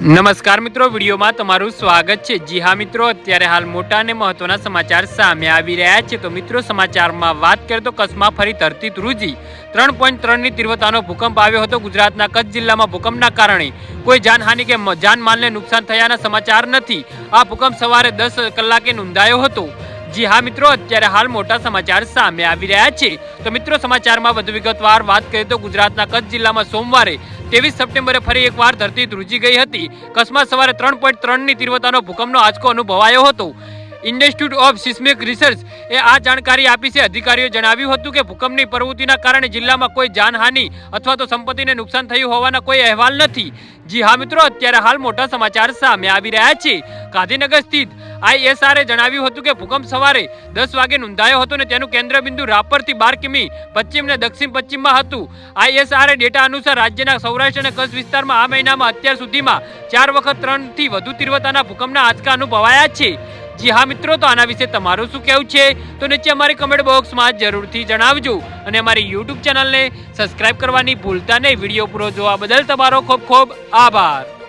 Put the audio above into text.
નમસ્કાર મિત્રો, વિડીયોમાં તમારું સ્વાગત છે. જી હા મિત્રો, અત્યારે હાલ મોટા અને મહત્વના સમાચાર સામે આવી રહ્યા છે. તો મિત્રો, સમાચારમાં વાત કરીએ તો કચ્છમાં ફરી ધરતી ધ્રુજી ત્રણ પોઈન્ટ ત્રણની તીવ્રતાનો ભૂકંપ આવ્યો હતો ગુજરાતના કચ્છ જિલ્લામાં ભૂકંપના કારણે. કોઈ જાનહાનિ કે જાનમાલને નુકસાન થયાના સમાચાર નથી. આ ભૂકંપ સવારે દસ કલાકે નોંધાયો હતો. જી હા, મિત્રો, અત્યારે હાલ મોટા સમાચાર સામે આવી રહ્યા છે. તો મિત્રો, સમાચારમાં વધુ વિગતવાર વાત કરીએ તો ગુજરાતના કચ્છ જિલ્લામાં સોમવારે ત્રેવીસ સપ્ટેમ્બરે ફરી એકવાર ધરતી ધ્રુજી ગઈ હતી. કચ્છમાં સવારે ત્રણ પોઈન્ટ ત્રણની તીવ્રતાનો ભૂકંપનો આંચકો અનુભવાયો હતો. ઇન્સ્ટિટ્યૂટ ઓફ સિસ્મિક રિસર્ચ એ આ જાણકારી આપી છે. અધિકારીઓએ જણાવ્યું હતું કે ભૂકંપની પ્રવૃત્તિના કારણે જિલ્લામાં કોઈ જાનહાનિ અથવા તો સંપત્તિને નુકસાન થયું હોવાના કોઈ અહેવાલ નથી. જી હા, મિત્રો, અત્યારે હાલ મોટા સમાચાર સામે આવી રહ્યા છે. ગાંધીનગર સ્થિત આઈએસઆરએ જણાવ્યું હતું કે ભૂકંપ સવારે દસ વાગે નોંધાયો હતો ને તેનું કેન્દ્ર બિંદુ રાપરથી બાર કિમી પશ્ચિમ ને દક્ષિણ પશ્ચિમમાં હતું. આઈએસઆરએ ડેટા અનુસાર રાજ્યના સૌરાષ્ટ્ર અને કચ્છ વિસ્તારમાં આ મહિનામાં અત્યાર સુધીમાં ચાર વખત ત્રણથી વધુ તીવ્રતાના ભૂકંપના આંચકા અનુભવાયા છે. જી હા મિત્રો, તો આના વિશે તમારું શું કહેવું છે? તો નીચે અમારી કમેન્ટ બોક્સમાં જરૂરથી જણાવજો અને અમારી યુટ્યુબ ચેનલને સબસ્ક્રાઇબ કરવાની ભૂલતા નહીં. વીડિયો પૂરો જોવા બદલ તમારો ખૂબ ખૂબ આભાર.